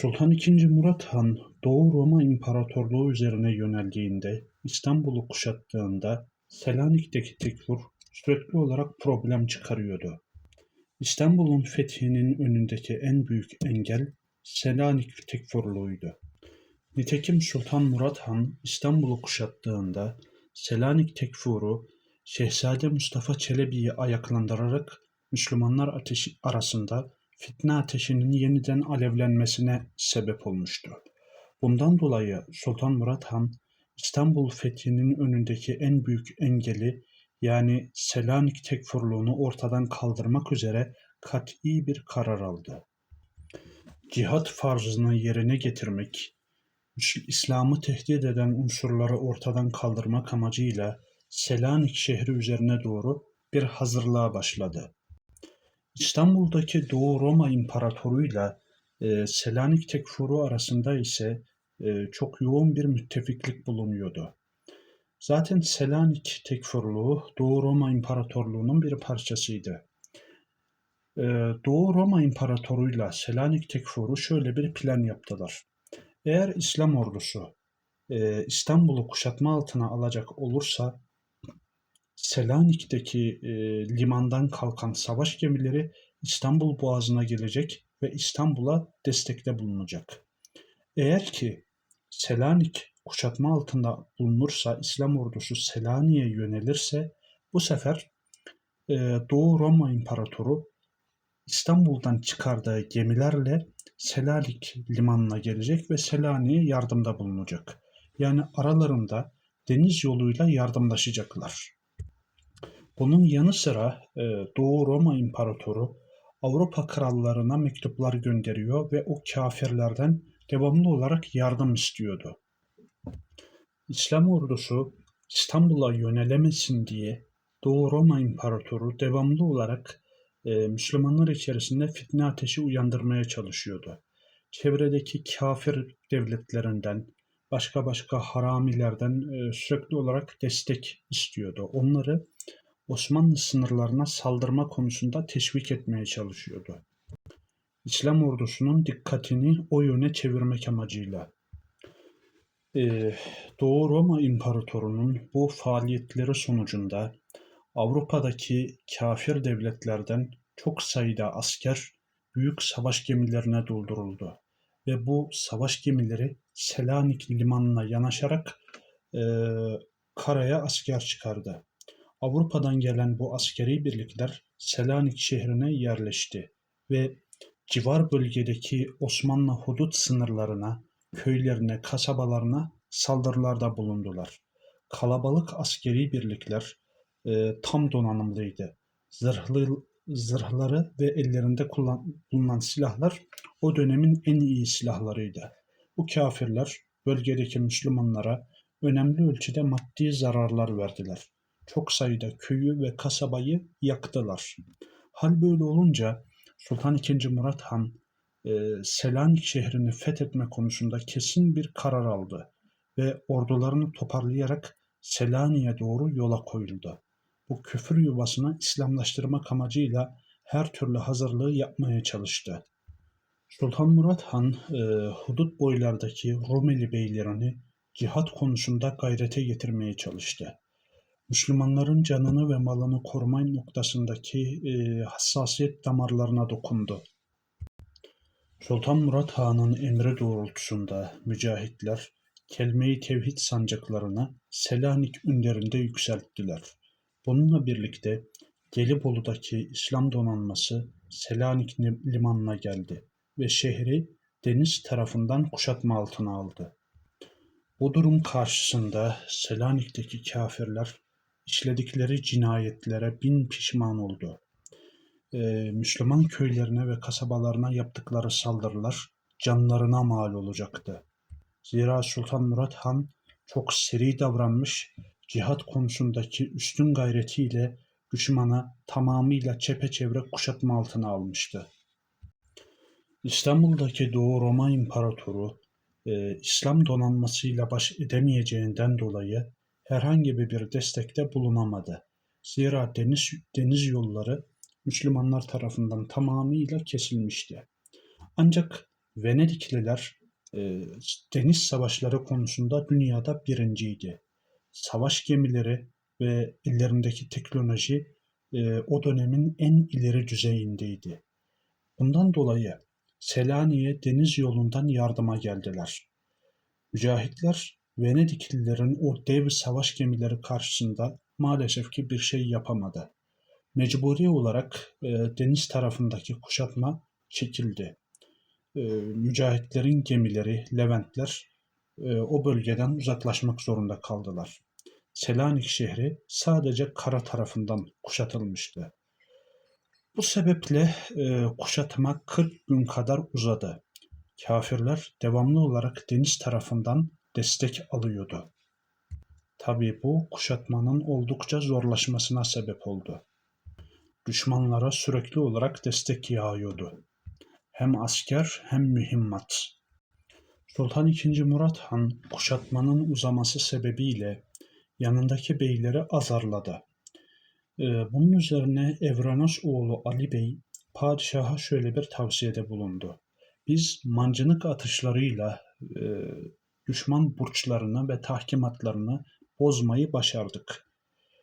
Sultan II. Murat Han, Doğu Roma İmparatorluğu üzerine yöneldiğinde, İstanbul'u kuşattığında Selanik'teki tekfur sürekli olarak problem çıkarıyordu. İstanbul'un fethinin önündeki en büyük engel Selanik tekfurluğuydu. Nitekim Sultan Murat Han İstanbul'u kuşattığında Selanik tekfuru Şehzade Mustafa Çelebi'yi ayaklandırarak Müslümanlar ateşi arasında fitne ateşinin yeniden alevlenmesine sebep olmuştu. Bundan dolayı Sultan Murat Han İstanbul fethinin önündeki en büyük engeli yani Selanik tekfurluğunu ortadan kaldırmak üzere kat'i bir karar aldı. Cihat farzını yerine getirmek, İslam'ı tehdit eden unsurları ortadan kaldırmak amacıyla Selanik şehri üzerine doğru bir hazırlığa başladı. İstanbul'daki Doğu Roma İmparatoru'yla e, Selanik Tekfuru arasında ise e, çok yoğun bir müttefiklik bulunuyordu. Zaten Selanik Tekfurluğu Doğu Roma İmparatorluğu'nun bir parçasıydı. E, Doğu Roma İmparatoru'yla Selanik Tekfuru şöyle bir plan yaptılar. Eğer İslam ordusu e, İstanbul'u kuşatma altına alacak olursa Selanik'teki e, limandan kalkan savaş gemileri İstanbul Boğazı'na gelecek ve İstanbul'a destekte bulunacak. Eğer ki Selanik kuşatma altında bulunursa, İslam ordusu Selanik'e yönelirse bu sefer e, Doğu Roma İmparatoru İstanbul'dan çıkardığı gemilerle Selanik limanına gelecek ve Selanik'e yardımda bulunacak. Yani aralarında deniz yoluyla yardımlaşacaklar. Bunun yanı sıra e, Doğu Roma İmparatoru Avrupa krallarına mektuplar gönderiyor ve o kafirlerden devamlı olarak yardım istiyordu. İslam ordusu İstanbul'a yönelemesin diye Doğu Roma İmparatoru devamlı olarak e, Müslümanlar içerisinde fitne ateşi uyandırmaya çalışıyordu. Çevredeki kafir devletlerinden, başka başka haramilerden e, sürekli olarak destek istiyordu. Onları Osmanlı sınırlarına saldırma konusunda teşvik etmeye çalışıyordu. İslam ordusunun dikkatini o yöne çevirmek amacıyla. Ee, Doğu Roma İmparatorluğu'nun bu faaliyetleri sonucunda Avrupa'daki kafir devletlerden çok sayıda asker büyük savaş gemilerine dolduruldu ve bu savaş gemileri Selanik limanına yanaşarak e, karaya asker çıkardı. Avrupa'dan gelen bu askeri birlikler Selanik şehrine yerleşti ve civar bölgedeki Osmanlı hudut sınırlarına, köylerine, kasabalarına saldırılarda bulundular. Kalabalık askeri birlikler e, tam donanımlıydı. Zırhlı, zırhları ve ellerinde kullan, bulunan silahlar o dönemin en iyi silahlarıydı. Bu kafirler bölgedeki Müslümanlara önemli ölçüde maddi zararlar verdiler çok sayıda köyü ve kasabayı yaktılar. Hal böyle olunca Sultan II. Murat Han e, Selanik şehrini fethetme konusunda kesin bir karar aldı ve ordularını toparlayarak Selanik'e doğru yola koyuldu. Bu küfür yuvasını İslamlaştırmak amacıyla her türlü hazırlığı yapmaya çalıştı. Sultan Murat Han e, hudut boylardaki Rumeli beylerini cihat konusunda gayrete getirmeye çalıştı. Müslümanların canını ve malını koruma noktasındaki e, hassasiyet damarlarına dokundu. Sultan Murat Han'ın emri doğrultusunda mücahitler kelime-i tevhid sancaklarını Selanik ünlerinde yükselttiler. Bununla birlikte Gelibolu'daki İslam donanması Selanik limanına geldi ve şehri deniz tarafından kuşatma altına aldı. Bu durum karşısında Selanik'teki kafirler işledikleri cinayetlere bin pişman oldu. Ee, Müslüman köylerine ve kasabalarına yaptıkları saldırılar canlarına mal olacaktı. Zira Sultan Murat Han çok seri davranmış, cihat konusundaki üstün gayretiyle düşmana tamamıyla çepeçevre kuşatma altına almıştı. İstanbul'daki Doğu Roma İmparatoru e, İslam donanmasıyla baş edemeyeceğinden dolayı herhangi bir destekte bulunamadı. Zira deniz, deniz yolları Müslümanlar tarafından tamamıyla kesilmişti. Ancak Venedikliler e, deniz savaşları konusunda dünyada birinciydi. Savaş gemileri ve ellerindeki teknoloji e, o dönemin en ileri düzeyindeydi. Bundan dolayı Selanik'e deniz yolundan yardıma geldiler. Mücahitler Venediklilerin o dev savaş gemileri karşısında maalesef ki bir şey yapamadı. Mecburi olarak e, deniz tarafındaki kuşatma çekildi. E, mücahitlerin gemileri, Leventler e, o bölgeden uzaklaşmak zorunda kaldılar. Selanik şehri sadece kara tarafından kuşatılmıştı. Bu sebeple e, kuşatma 40 gün kadar uzadı. Kafirler devamlı olarak deniz tarafından destek alıyordu. Tabi bu kuşatmanın oldukça zorlaşmasına sebep oldu. Düşmanlara sürekli olarak destek yağıyordu. Hem asker hem mühimmat. Sultan II. Murat Han kuşatmanın uzaması sebebiyle yanındaki beyleri azarladı. Ee, bunun üzerine Evranos oğlu Ali Bey padişaha şöyle bir tavsiyede bulundu. Biz mancınık atışlarıyla e, düşman burçlarını ve tahkimatlarını bozmayı başardık.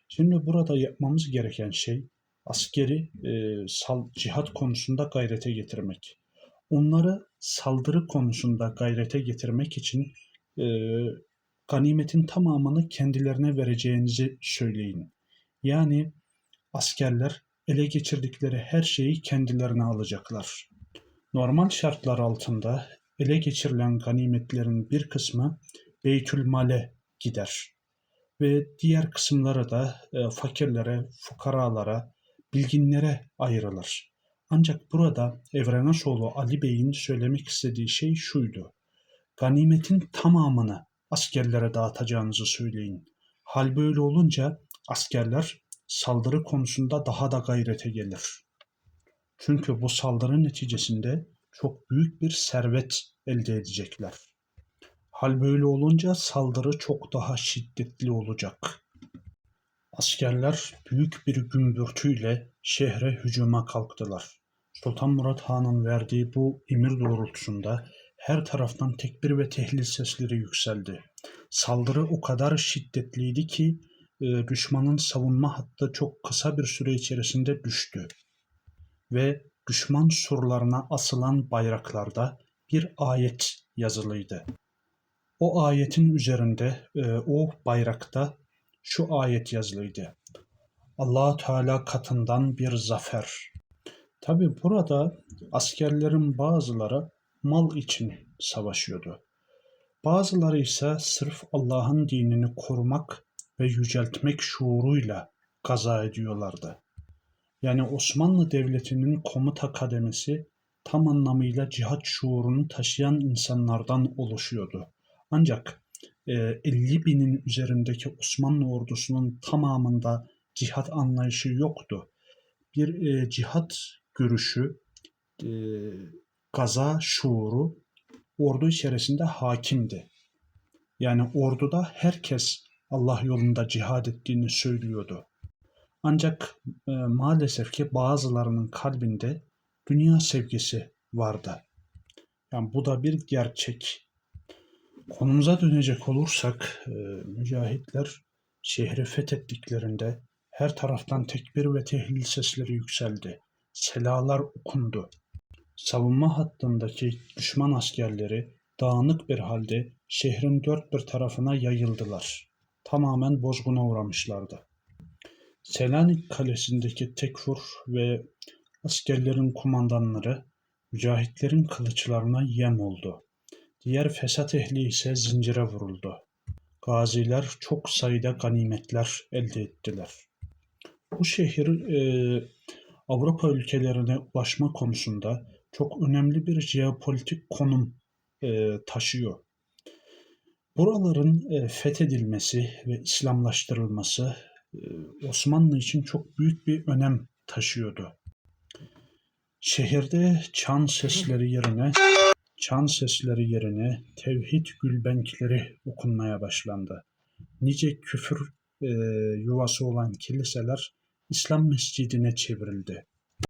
Şimdi burada yapmamız gereken şey askeri e, sal, cihat konusunda gayrete getirmek. Onları saldırı konusunda gayrete getirmek için e, ganimetin tamamını kendilerine vereceğinizi söyleyin. Yani askerler ele geçirdikleri her şeyi kendilerine alacaklar. Normal şartlar altında ele geçirilen ganimetlerin bir kısmı Beytülmal'e gider ve diğer kısımları da e, fakirlere, fukaralara, bilginlere ayrılır. Ancak burada Evrenasoğlu Ali Bey'in söylemek istediği şey şuydu. Ganimetin tamamını askerlere dağıtacağınızı söyleyin. Hal böyle olunca askerler saldırı konusunda daha da gayrete gelir. Çünkü bu saldırı neticesinde çok büyük bir servet elde edecekler. Hal böyle olunca saldırı çok daha şiddetli olacak. Askerler büyük bir gümbürtüyle şehre hücuma kalktılar. Sultan Murat Han'ın verdiği bu emir doğrultusunda her taraftan tekbir ve tehlil sesleri yükseldi. Saldırı o kadar şiddetliydi ki e, düşmanın savunma hattı çok kısa bir süre içerisinde düştü. Ve düşman surlarına asılan bayraklarda bir ayet yazılıydı. O ayetin üzerinde, e, o bayrakta şu ayet yazılıydı. allah Teala katından bir zafer. Tabi burada askerlerin bazıları mal için savaşıyordu. Bazıları ise sırf Allah'ın dinini korumak ve yüceltmek şuuruyla kaza ediyorlardı. Yani Osmanlı Devleti'nin komuta kademesi tam anlamıyla cihat şuurunu taşıyan insanlardan oluşuyordu. Ancak 50 e, binin üzerindeki Osmanlı ordusunun tamamında cihat anlayışı yoktu. Bir e, cihat görüşü, e, gaza şuuru ordu içerisinde hakimdi. Yani orduda herkes Allah yolunda cihad ettiğini söylüyordu. Ancak e, maalesef ki bazılarının kalbinde dünya sevgisi vardı. Yani bu da bir gerçek. Konumuza dönecek olursak e, mücahitler şehri fethettiklerinde her taraftan tekbir ve tehlil sesleri yükseldi. Selalar okundu. Savunma hattındaki düşman askerleri dağınık bir halde şehrin dört bir tarafına yayıldılar. Tamamen bozguna uğramışlardı. Selanik kalesindeki tekfur ve askerlerin kumandanları mücahitlerin kılıçlarına yem oldu. Diğer fesat ehli ise zincire vuruldu. Gaziler çok sayıda ganimetler elde ettiler. Bu şehir e, Avrupa ülkelerine ulaşma konusunda çok önemli bir jeopolitik konum e, taşıyor. Buraların e, fethedilmesi ve İslamlaştırılması Osmanlı için çok büyük bir önem taşıyordu. Şehirde çan sesleri yerine çan sesleri yerine tevhid gülbenkleri okunmaya başlandı. Nice küfür e, yuvası olan kiliseler İslam mescidine çevrildi.